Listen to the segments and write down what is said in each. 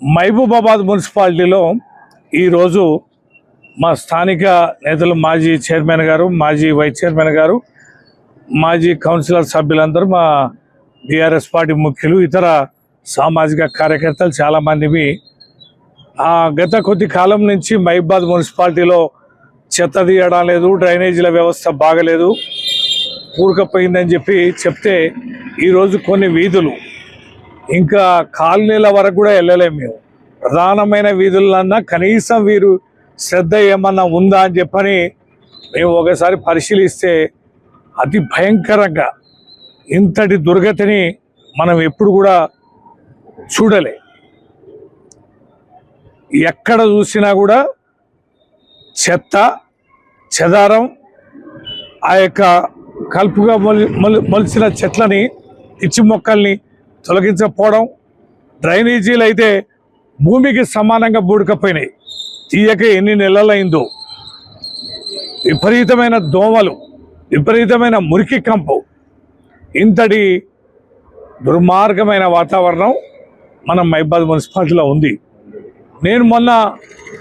మహబూబాబాద్ మున్సిపాలిటీలో ఈరోజు మా స్థానిక నేతలు మాజీ చైర్మన్ గారు మాజీ వైస్ చైర్మన్ గారు మాజీ కౌన్సిలర్ సభ్యులందరూ మా బీఆర్ఎస్ పార్టీ ముఖ్యులు ఇతర సామాజిక కార్యకర్తలు చాలామందివి ఆ గత కొద్ది కాలం నుంచి మహిబాద్ మున్సిపాలిటీలో చెత్త తీయడం లేదు డ్రైనేజీల వ్యవస్థ బాగలేదు ఊరకపోయిందని చెప్పి చెప్తే ఈరోజు కొన్ని వీధులు ఇంకా కాలనీల వరకు కూడా వెళ్ళలేము మేము. ప్రధానమైన వీధులన్నా కనీసం వీరు శ్రద్ధ ఏమన్నా ఉందా అని చెప్పని మేము ఒకసారి పరిశీలిస్తే అతి భయంకరంగా ఇంతటి దుర్గతిని మనం ఎప్పుడు కూడా చూడలే. ఎక్కడ చూసినా కూడా చెత్త చెదారం ఆ యొక్క కలుపుగా మొలి మొలి మొలిచిన చెట్లని పిచ్చి మొక్కల్ని తొలగించకపోవడం డ్రైనేజీలు అయితే భూమికి సమానంగా బూడకపోయినాయి. తీయక ఎన్ని నెలలైందో. విపరీతమైన దోమలు విపరీతమైన మురికి కంపు. ఇంతటి దుర్మార్గమైన వాతావరణం మన మైబాద్ మున్సిపాలిటీలో ఉంది. నేను మొన్న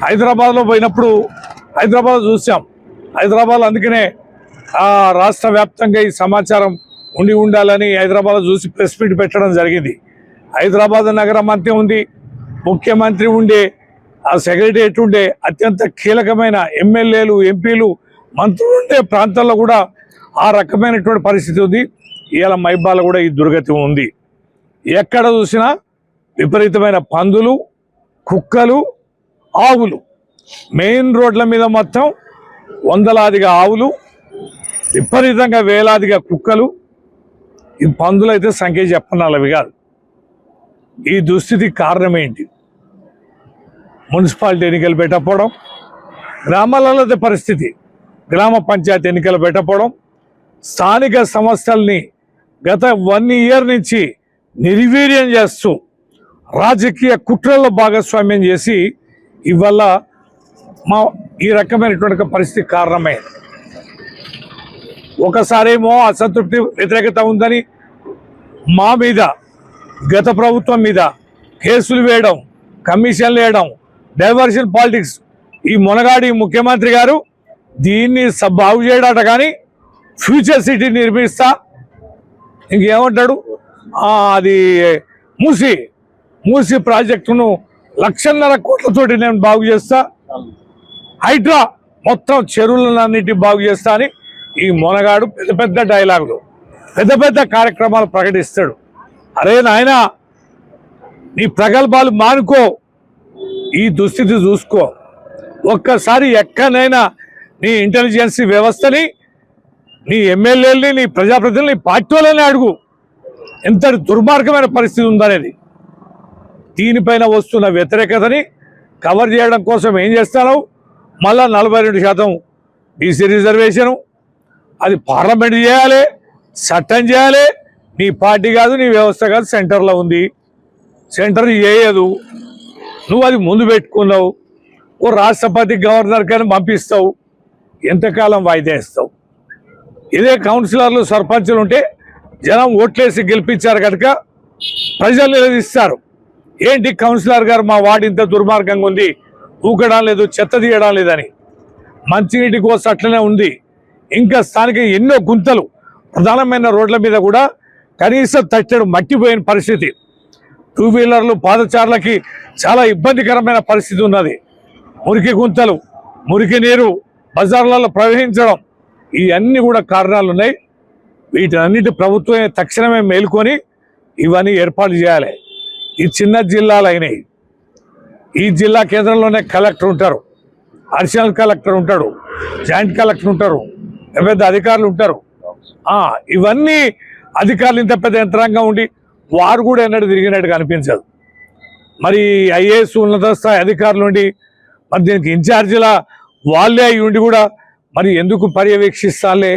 హైదరాబాద్లో పోయినప్పుడు హైదరాబాద్ చూసాం హైదరాబాద్ అందుకనే ఆ రాష్ట్ర వ్యాప్తంగా ఈ సమాచారం ఉండి ఉండాలని హైదరాబాద్ చూసి ప్రెస్ మీట్ పెట్టడం జరిగింది. హైదరాబాద్ నగరం మధ్య ఉంది. ముఖ్యమంత్రి ఉండే ఆ సెక్రటరియట్ ఉండే అత్యంత కీలకమైన ఎమ్మెల్యేలు ఎంపీలు మంత్రులు ఉండే ప్రాంతాల్లో కూడా ఆ రకమైనటువంటి పరిస్థితి ఉంది. ఇవాళ మైబాల కూడా ఈ దుర్గతి ఉంది. ఎక్కడ చూసినా విపరీతమైన పందులు కుక్కలు ఆవులు. మెయిన్ రోడ్ల మీద మొత్తం వందలాదిగా ఆవులు విపరీతంగా వేలాదిగా కుక్కలు ఈ పందులు అయితే సంఖ్య చెప్పనాలవి కాదు. ఈ దుస్థితికి కారణం ఏంటి? మున్సిపాలిటీ ఎన్నికలు పెట్టకపోవడం గ్రామాలలో పరిస్థితి గ్రామ పంచాయతీ ఎన్నికలు పెట్టకపోవడం స్థానిక సంస్థల్ని గత వన్ ఇయర్ నుంచి నిర్వీర్యం చేస్తూ రాజకీయ కుట్రల్లో భాగస్వామ్యం చేసి ఇవల్ల మా ఈ రకమైనటువంటి పరిస్థితి కారణమైంది. ఒకసారేమో అసంతృప్తి వ్యతిరేకత ఉందని మా మీద గత ప్రభుత్వం మీద కేసులు వేయడం కమిషన్లు వేయడం డైవర్షన్ పాలిటిక్స్ ఈ మునగాడి ముఖ్యమంత్రి గారు దీన్ని బాగు చేయడాట కానీ ఫ్యూచర్ సిటీ నిర్మిస్తా. ఇంకేమంటాడు? అది మూసి మూసి ప్రాజెక్టును లక్షన్నర కోట్లతోటి నేను బాగు చేస్తా. హైడ్రా మొత్తం చెరువులన్నిటి బాగు చేస్తా అని ఈ మొనగాడు పెద్ద పెద్ద డైలాగులు. పెద్ద పెద్ద కార్యక్రమాలు ప్రకటిస్తాడు. అరే నాయన నీ ప్రగల్భాలు మానుకో. ఈ దుస్థితి చూసుకో. ఒక్కసారి ఎక్కడైనా నీ ఇంటెలిజెన్సీ వ్యవస్థని నీ ఎమ్మెల్యేలని నీ ప్రజాప్రతినిధులని నీ పార్టీ వాళ్ళని అడుగు. ఎంతటి దుర్మార్గమైన పరిస్థితి ఉందనేది. దీనిపైన వస్తున్న వ్యతిరేకతని కవర్ చేయడం కోసం ఏం చేస్తాను మళ్ళా నలభై రెండు శాతం బీసీ రిజర్వేషను అది పార్లమెంట్ చేయాలి. చట్టం చేయాలి. నీ పార్టీ కాదు నీ వ్యవస్థ కాదు సెంటర్లో ఉంది. సెంటర్ చేయదు. నువ్వు అది ముందు పెట్టుకున్నావు. ఓ రాష్ట్రపతి గవర్నర్ కానీ పంపిస్తావు. ఎంతకాలం వాయిదా ఇస్తావు ఇదే కౌన్సిలర్లు సర్పంచులు ఉంటే జనం ఓట్లేసి గెలిపించారు కనుక ప్రజలు నిలదీస్తారు. ఏంటి కౌన్సిలర్ గారు మా వార్డు ఇంత దుర్మార్గంగా ఉంది? ఊకడం లేదు చెత్త తీయడం లేదని. మంచినీటి కోసం అట్లనే ఉంది. ఇంకా స్థానిక ఎన్నో గుంతలు ప్రధానమైన రోడ్ల మీద కూడా కనీసం తట్టడు మట్టిపోయిన పరిస్థితి. టూ వీలర్లు పాదచారులకి చాలా ఇబ్బందికరమైన పరిస్థితి ఉన్నది. మురికి గుంతలు మురికి నీరు బజార్లలో ప్రవహించడం ఇవన్నీ కూడా కారణాలు ఉన్నాయి వీటన్నిటి ప్రభుత్వమే తక్షణమే మేల్కొని ఇవన్నీ ఏర్పాటు చేయాలి. ఈ చిన్న జిల్లాలు అయినాయి ఈ జిల్లా కేంద్రంలోనే కలెక్టర్ ఉంటారు. అడిషనల్ కలెక్టర్ ఉంటాడు. జాయింట్ కలెక్టర్ ఉంటారు. పెద్ద అధికారులు ఉంటారు. ఇవన్నీ అధికారులు ఇంత పెద్ద యంత్రాంగం ఉండి వారు కూడా ఎన్నడూ తిరిగినట్టు కనిపించదు మరి ఐఏఎస్ ఉన్నత స్థాయి అధికారులు ఉండి మరి దీనికి ఇన్ఛార్జీల వాళ్ళే అయి ఉండి కూడా మరి ఎందుకు పర్యవేక్షిస్తాలే?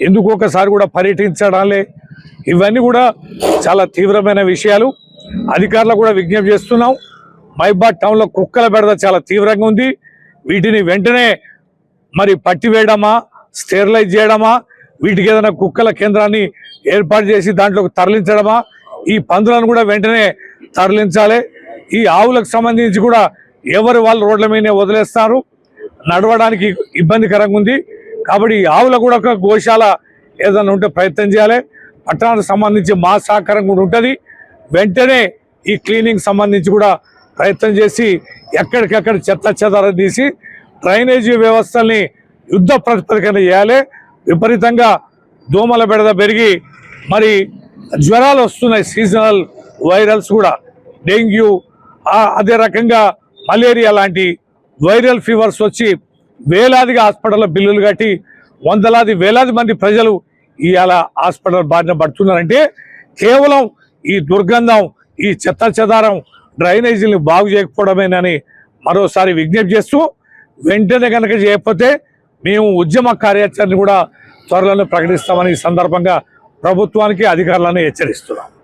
ఎందుకు ఒకసారి కూడా పర్యటించడాలే? ఇవన్నీ కూడా చాలా తీవ్రమైన విషయాలు. అధికారులకు కూడా విజ్ఞప్తి చేస్తున్నాం. మైబాద్ టౌన్లో కుక్కల బెడద చాలా తీవ్రంగా ఉంది. వీటిని వెంటనే మరి పట్టివేయడమా స్టెరిలైజ్ చేయడమా వీటికి ఏదైనా కుక్కల కేంద్రాన్ని ఏర్పాటు చేసి దాంట్లోకి తరలించడమా? ఈ పందులను కూడా వెంటనే తరలించాలి. ఈ ఆవులకు సంబంధించి కూడా ఎవరు వాళ్ళు రోడ్ల మీదనే వదిలేస్తారు. నడవడానికి ఇబ్బందికరంగా ఉంది. కాబట్టి ఈ ఆవులకు కూడా ఒక గోశాల ఏదైనా ఉంటే ప్రయత్నం చేయాలి. పట్టణానికి సంబంధించి మా సహకారం కూడా ఉంటుంది. వెంటనే ఈ క్లీనింగ్ సంబంధించి కూడా ప్రయత్నం చేసి ఎక్కడికక్కడ చెత్త చెదారం తీసి డ్రైనేజీ వ్యవస్థల్ని యుద్ధ ప్రాతిపదికన చేయాలి. విపరీతంగా దోమల బెడద పెరిగి మరి జ్వరాలు వస్తున్నాయి సీజనల్ వైరల్స్ కూడా. డెంగ్యూ అదే రకంగా మలేరియా లాంటి వైరల్ ఫీవర్స్ వచ్చి వేలాదిగా హాస్పిటల్లో బిల్లులు కట్టి వందలాది వేలాది మంది ప్రజలు ఇవాళ హాస్పిటల్ బారిన పడుతున్నారంటే కేవలం ఈ దుర్గంధం ఈ చెత్త చెదారం డ్రైనేజీని బాగు చేయకపోవడమేనని మరోసారి విజ్ఞప్తి చేస్తూ వెంటనే కనుక చేయకపోతే మేము ఉద్యమ కార్యాచరణ కూడా త్వరలోనే ప్రకటిస్తామని ఈ సందర్భంగా ప్రభుత్వానికి అధికారులను హెచ్చరిస్తున్నాం.